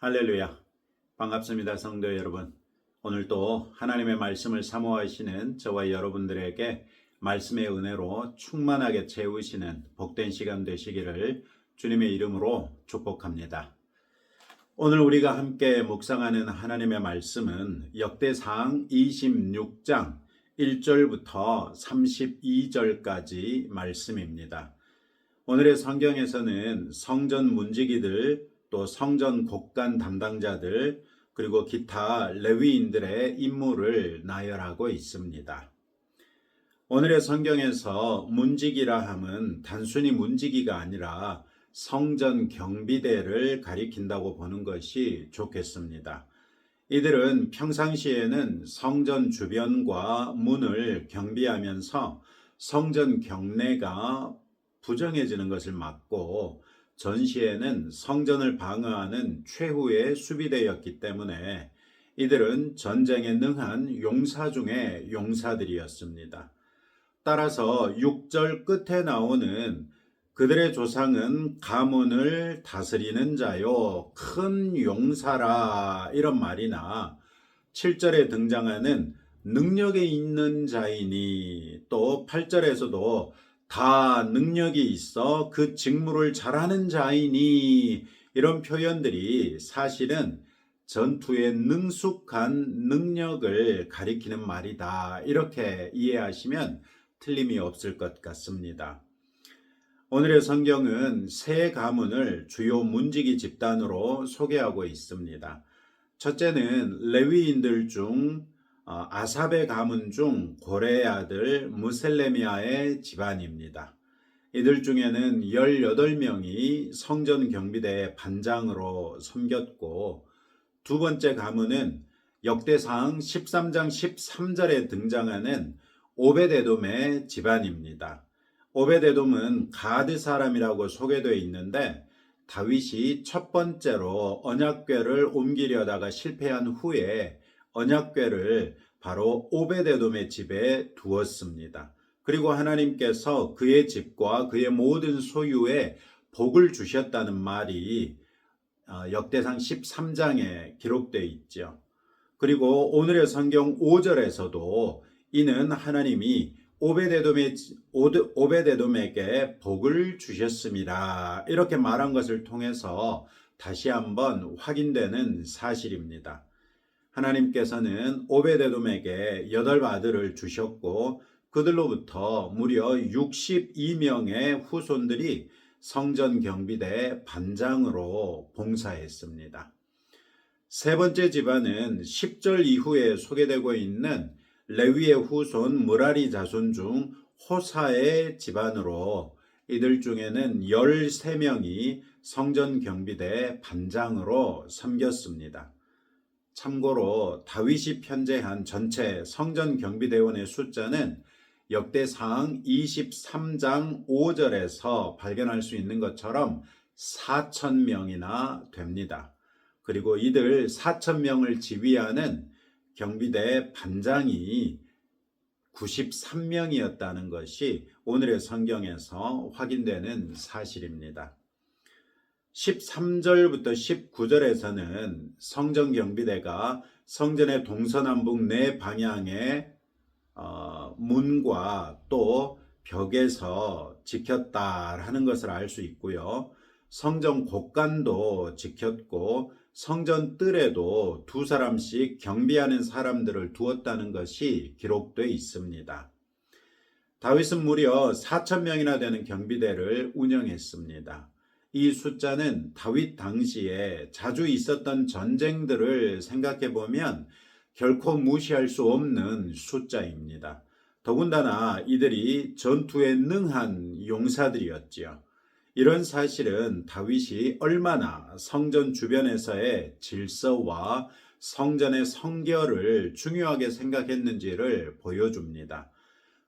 할렐루야. 반갑습니다, 성도 여러분. 오늘도 하나님의 말씀을 사모하시는 저와 여러분들에게 말씀의 은혜로 충만하게 채우시는 복된 시간 되시기를 주님의 이름으로 축복합니다. 오늘 우리가 함께 묵상하는 하나님의 말씀은 역대상 26장 1절부터 32절까지 말씀입니다. 오늘의 성경에서는 성전 문지기들 또 성전 곡간 담당자들 그리고 기타 레위인들의 임무를 나열하고 있습니다. 오늘의 성경에서 문지기라 함은 단순히 문지기가 아니라 성전 경비대를 가리킨다고 보는 것이 좋겠습니다. 이들은 평상시에는 성전 주변과 문을 경비하면서 성전 경내가 부정해지는 것을 막고 전시에는 성전을 방어하는 최후의 수비대였기 때문에 이들은 전쟁에 능한 용사 중의 용사들이었습니다. 따라서 6절 끝에 나오는 그들의 조상은 가문을 다스리는 자요, 큰 용사라, 이런 말이나 7절에 등장하는 능력에 있는 자이니 또 8절에서도 다 능력이 있어 그 직무를 잘하는 자이니 이런 표현들이 사실은 전투에 능숙한 능력을 가리키는 말이다. 이렇게 이해하시면 틀림이 없을 것 같습니다. 오늘의 성경은 세 가문을 주요 문지기 집단으로 소개하고 있습니다. 첫째는 레위인들 중 어, 아삽의 가문 중 고레의 아들 무셀레미아의 집안입니다. 이들 중에는 18명이 성전 경비대 반장으로 섬겼고 두 번째 가문은 역대상 13장 13절에 등장하는 오베데돔의 집안입니다. 오베데돔은 가드 사람이라고 소개되어 있는데 다윗이 첫 번째로 언약궤를 옮기려다가 실패한 후에 언약궤를 바로 오베데돔의 집에 두었습니다. 그리고 하나님께서 그의 집과 그의 모든 소유에 복을 주셨다는 말이 어, 역대상 13장에 기록되어 있죠. 그리고 오늘의 성경 5절에서도 이는 하나님이 오베데돔의 오베데돔에게 복을 주셨습니다. 이렇게 말한 것을 통해서 다시 한번 확인되는 사실입니다. 하나님께서는 오베데돔에게 여덟 아들을 주셨고 그들로부터 무려 62명의 후손들이 성전 경비대 반장으로 봉사했습니다. 세 번째 집안은 10절 이후에 소개되고 있는 레위의 후손 무라리 자손 중 호사의 집안으로 이들 중에는 13명이 성전 경비대 반장으로 섬겼습니다. 참고로 다윗이 편제한 전체 성전 경비대원의 숫자는 역대상 23장 5절에서 발견할 수 있는 것처럼 4천 명이나 됩니다. 그리고 이들 4천 명을 지휘하는 경비대 반장이 93명이었다는 것이 오늘의 성경에서 확인되는 사실입니다. 13절부터 19절에서는 성전 경비대가 성전의 동서남북 네 방향의 어, 문과 또 벽에서 지켰다라는 것을 알 수 있고요. 성전 곳간도 지켰고 성전 뜰에도 두 사람씩 경비하는 사람들을 두었다는 것이 기록되어 있습니다. 다윗은 무려 4천 명이나 되는 경비대를 운영했습니다. 이 숫자는 다윗 당시에 자주 있었던 전쟁들을 생각해 보면 결코 무시할 수 없는 숫자입니다. 더군다나 이들이 전투에 능한 용사들이었지요. 이런 사실은 다윗이 얼마나 성전 주변에서의 질서와 성전의 성결을 중요하게 생각했는지를 보여줍니다.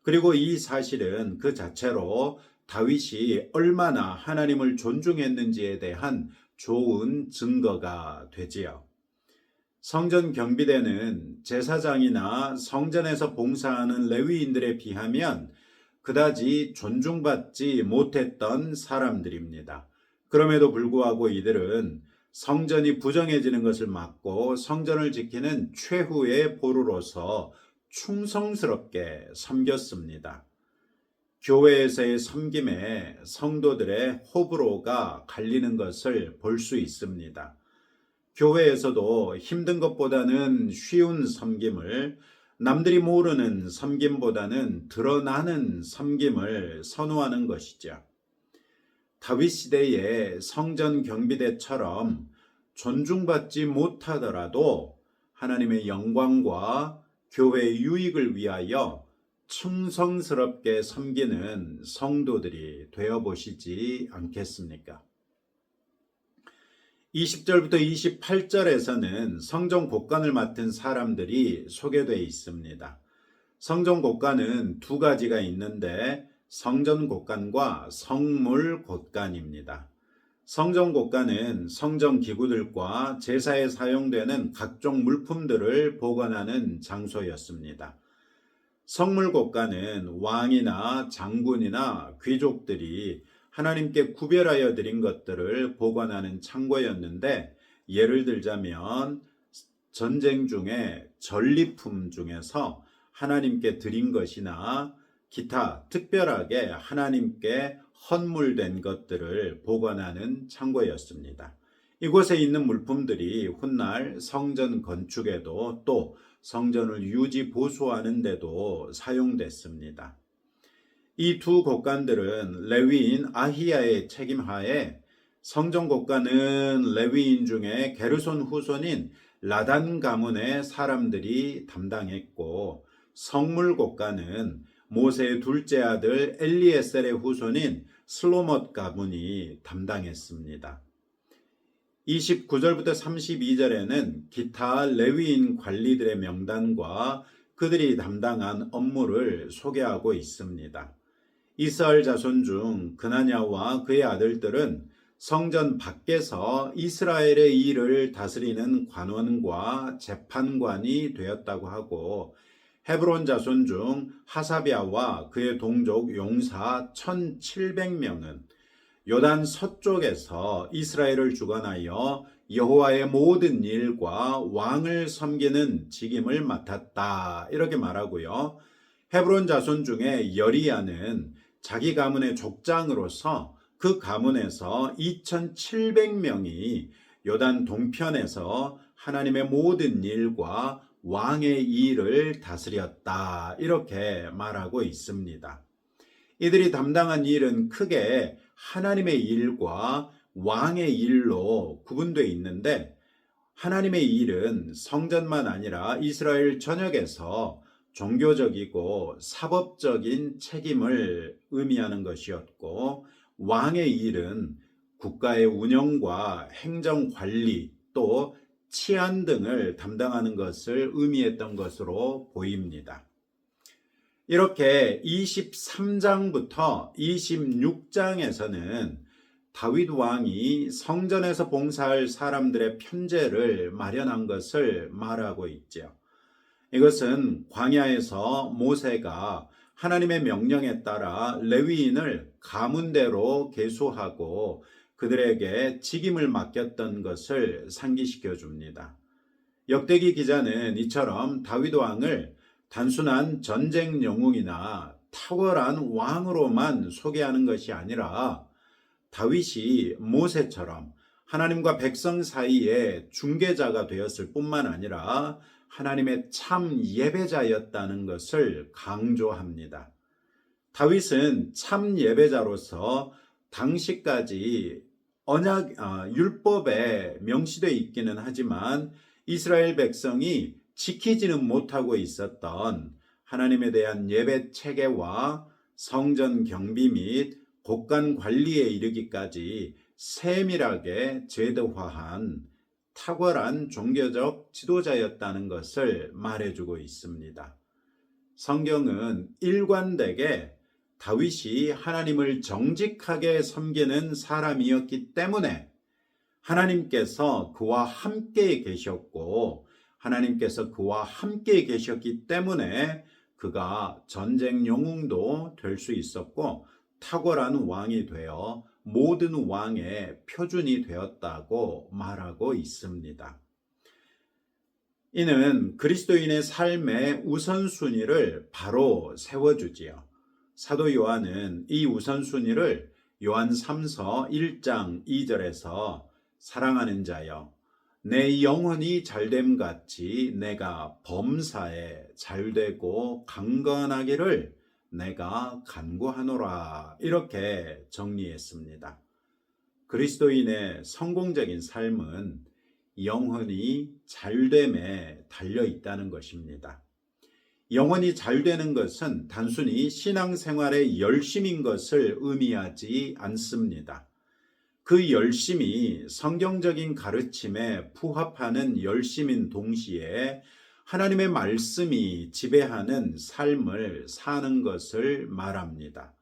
그리고 이 사실은 그 자체로 다윗이 얼마나 하나님을 존중했는지에 대한 좋은 증거가 되지요. 성전 경비대는 제사장이나 성전에서 봉사하는 레위인들에 비하면 그다지 존중받지 못했던 사람들입니다. 그럼에도 불구하고 이들은 성전이 부정해지는 것을 막고 성전을 지키는 최후의 보루로서 충성스럽게 섬겼습니다. 교회에서의 섬김에 성도들의 호불호가 갈리는 것을 볼 수 있습니다. 교회에서도 힘든 것보다는 쉬운 섬김을 남들이 모르는 섬김보다는 드러나는 섬김을 선호하는 것이죠. 다윗 시대의 성전 경비대처럼 존중받지 못하더라도 하나님의 영광과 교회의 유익을 위하여 충성스럽게 섬기는 성도들이 되어 보시지 않겠습니까? 20절부터 28절에서는 성전 곡간을 맡은 사람들이 소개되어 있습니다. 성전 곡간은 두 가지가 있는데 성전 곡간과 성물 곡간입니다. 성전 곡간은 성전 기구들과 제사에 사용되는 각종 물품들을 보관하는 장소였습니다. 성물 곡간은 왕이나 장군이나 귀족들이 하나님께 구별하여 드린 것들을 보관하는 창고였는데 예를 들자면 전쟁 중에 전리품 중에서 하나님께 드린 것이나 기타 특별하게 하나님께 헌물된 것들을 보관하는 창고였습니다. 이곳에 있는 물품들이 훗날 성전 건축에도 또 성전을 유지 보수하는 데도 사용됐습니다. 이두 곡간들은 레위인 아히야의 책임하에 성전 곡간은 레위인 중에 게르손 후손인 라단 가문의 사람들이 담당했고 성물 곡간은 모세의 둘째 아들 엘리에셀의 후손인 슬로못 가문이 담당했습니다. 29절부터 32절에는 기타 레위인 관리들의 명단과 그들이 담당한 업무를 소개하고 있습니다. 이스라엘 자손 중 그나냐와 그의 아들들은 성전 밖에서 이스라엘의 일을 다스리는 관원과 재판관이 되었다고 하고 헤브론 자손 중 하사비아와 그의 동족 용사 1700명은 요단 서쪽에서 이스라엘을 주관하여 여호와의 모든 일과 왕을 섬기는 직임을 맡았다. 이렇게 말하고요. 헤브론 자손 중에 여리야는 자기 가문의 족장으로서 그 가문에서 2700명이 요단 동편에서 하나님의 모든 일과 왕의 일을 다스렸다. 이렇게 말하고 있습니다. 이들이 담당한 일은 크게 하나님의 일과 왕의 일로 구분되어 있는데 하나님의 일은 성전만 아니라 이스라엘 전역에서 종교적이고 사법적인 책임을 의미하는 것이었고 왕의 일은 국가의 운영과 행정 관리 또 치안 등을 담당하는 것을 의미했던 것으로 보입니다. 이렇게 23장부터 26장에서는 다윗 왕이 성전에서 봉사할 사람들의 편제를 마련한 것을 말하고 있죠. 이것은 광야에서 모세가 하나님의 명령에 따라 레위인을 가문대로 계수하고 그들에게 직임을 맡겼던 것을 상기시켜 줍니다. 역대기 기자는 이처럼 다윗 왕을 단순한 전쟁 영웅이나 탁월한 왕으로만 소개하는 것이 아니라 다윗이 모세처럼 하나님과 백성 사이에 중개자가 되었을 뿐만 아니라 하나님의 참 예배자였다는 것을 강조합니다. 다윗은 참 예배자로서 당시까지 언약 아, 율법에 명시되어 있기는 하지만 이스라엘 백성이 지키지는 못하고 있었던 하나님에 대한 예배 체계와 성전 경비 및 곡간 관리에 이르기까지 세밀하게 제도화한 탁월한 종교적 지도자였다는 것을 말해주고 있습니다. 성경은 일관되게 다윗이 하나님을 정직하게 섬기는 사람이었기 때문에 하나님께서 그와 함께 계셨고 하나님께서 그와 함께 계셨기 때문에 그가 전쟁 영웅도 될 수 있었고 탁월한 왕이 되어 모든 왕의 표준이 되었다고 말하고 있습니다. 이는 그리스도인의 삶의 우선순위를 바로 세워주지요. 사도 요한은 이 우선순위를 요한 3서 1장 2절에서 사랑하는 자여 내 영혼이 잘됨 같이 내가 범사에 잘되고 강건하기를 내가 간구하노라 이렇게 정리했습니다. 그리스도인의 성공적인 삶은 영혼이 잘됨에 달려 있다는 것입니다. 영혼이 잘 되는 것은 단순히 신앙생활의 열심인 것을 의미하지 않습니다. 그 열심이 성경적인 가르침에 부합하는 열심인 동시에 하나님의 말씀이 지배하는 삶을 사는 것을 말합니다.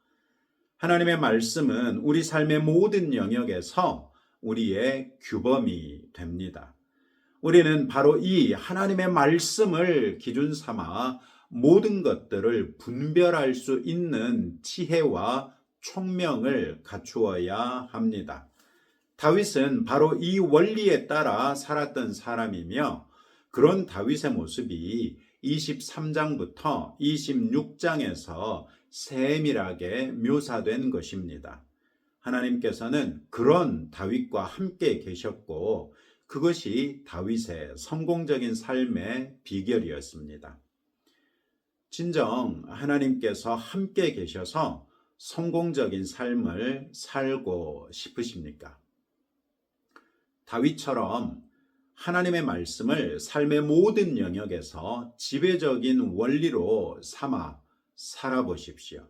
하나님의 말씀은 우리 삶의 모든 영역에서 우리의 규범이 됩니다. 우리는 바로 이 하나님의 말씀을 기준 삼아 모든 것들을 분별할 수 있는 지혜와 총명을 갖추어야 합니다. 다윗은 바로 이 원리에 따라 살았던 사람이며 그런 다윗의 모습이 23장부터 26장에서 세밀하게 묘사된 것입니다. 하나님께서는 그런 다윗과 함께 계셨고 그것이 다윗의 성공적인 삶의 비결이었습니다. 진정 하나님께서 함께 계셔서 성공적인 삶을 살고 싶으십니까? 다윗처럼 하나님의 말씀을 삶의 모든 영역에서 지배적인 원리로 삼아 살아보십시오.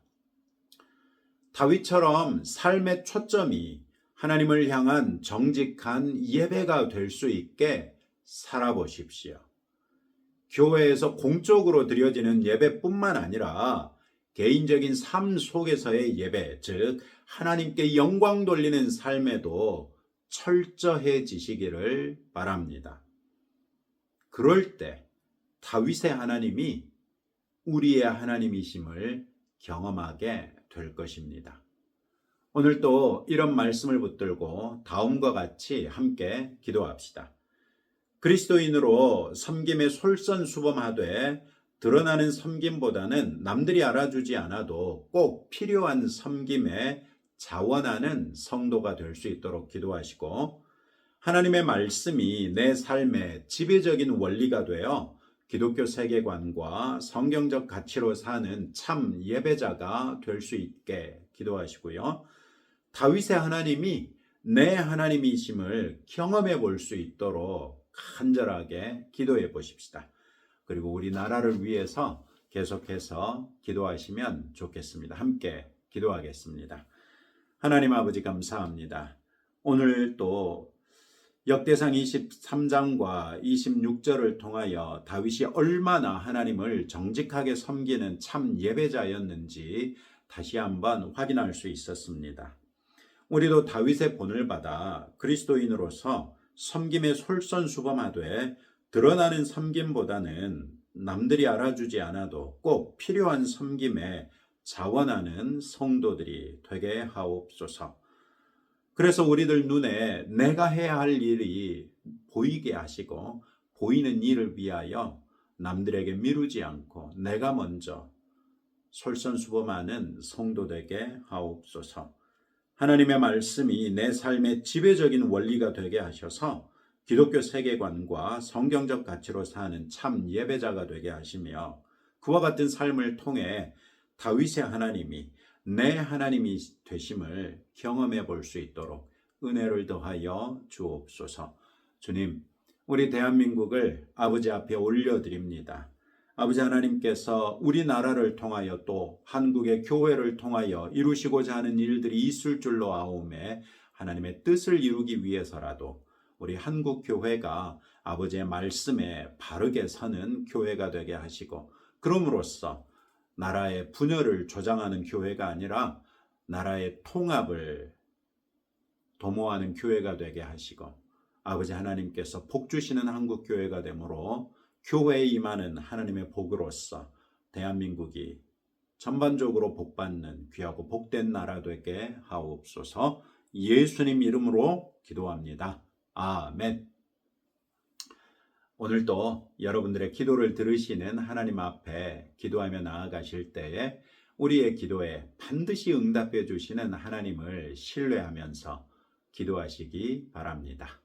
다윗처럼 삶의 초점이 하나님을 향한 정직한 예배가 될 수 있게 살아보십시오. 교회에서 공적으로 드려지는 예배뿐만 아니라 개인적인 삶 속에서의 예배, 즉, 하나님께 영광 돌리는 삶에도 철저해지시기를 바랍니다. 그럴 때 다윗의 하나님이 우리의 하나님이심을 경험하게 될 것입니다. 오늘 또 이런 말씀을 붙들고 다음과 같이 함께 기도합시다. 그리스도인으로 섬김에 솔선수범하되 드러나는 섬김보다는 남들이 알아주지 않아도 꼭 필요한 섬김에 자원하는 성도가 될 수 있도록 기도하시고 하나님의 말씀이 내 삶의 지배적인 원리가 되어 기독교 세계관과 성경적 가치로 사는 참 예배자가 될 수 있게 기도하시고요. 다윗의 하나님이 내 하나님이심을 경험해 볼 수 있도록 간절하게 기도해 보십시다. 그리고 우리나라를 위해서 계속해서 기도하시면 좋겠습니다. 함께 기도하겠습니다. 하나님 아버지 감사합니다. 오늘 또 역대상 23장과 26절을 통하여 다윗이 얼마나 하나님을 정직하게 섬기는 참 예배자였는지 다시 한번 확인할 수 있었습니다. 우리도 다윗의 본을 받아 그리스도인으로서 섬김에 솔선수범하되 드러나는 섬김보다는 남들이 알아주지 않아도 꼭 필요한 섬김에 자원하는 성도들이 되게 하옵소서. 그래서 우리들 눈에 내가 해야 할 일이 보이게 하시고 보이는 일을 위하여 남들에게 미루지 않고 내가 먼저 솔선수범하는 성도 되게 하옵소서. 하나님의 말씀이 내 삶의 지배적인 원리가 되게 하셔서 기독교 세계관과 성경적 가치로 사는 참 예배자가 되게 하시며 그와 같은 삶을 통해 다윗의 하나님이 내 하나님이 되심을 경험해 볼 수 있도록 은혜를 더하여 주옵소서. 주님, 우리 대한민국을 아버지 앞에 올려드립니다. 아버지 하나님께서 우리나라를 통하여 또 한국의 교회를 통하여 이루시고자 하는 일들이 있을 줄로 아오매 하나님의 뜻을 이루기 위해서라도 우리 한국 교회가 아버지의 말씀에 바르게 서는 교회가 되게 하시고 그럼으로써 나라의 분열을 조장하는 교회가 아니라 나라의 통합을 도모하는 교회가 되게 하시고 아버지 하나님께서 복 주시는 한국 교회가 되므로 교회에 임하는 하나님의 복으로서 대한민국이 전반적으로 복받는 귀하고 복된 나라 되게 하옵소서 예수님 이름으로 기도합니다. 아멘. 오늘도 여러분들의 기도를 들으시는 하나님 앞에 기도하며 나아가실 때에 우리의 기도에 반드시 응답해 주시는 하나님을 신뢰하면서 기도하시기 바랍니다.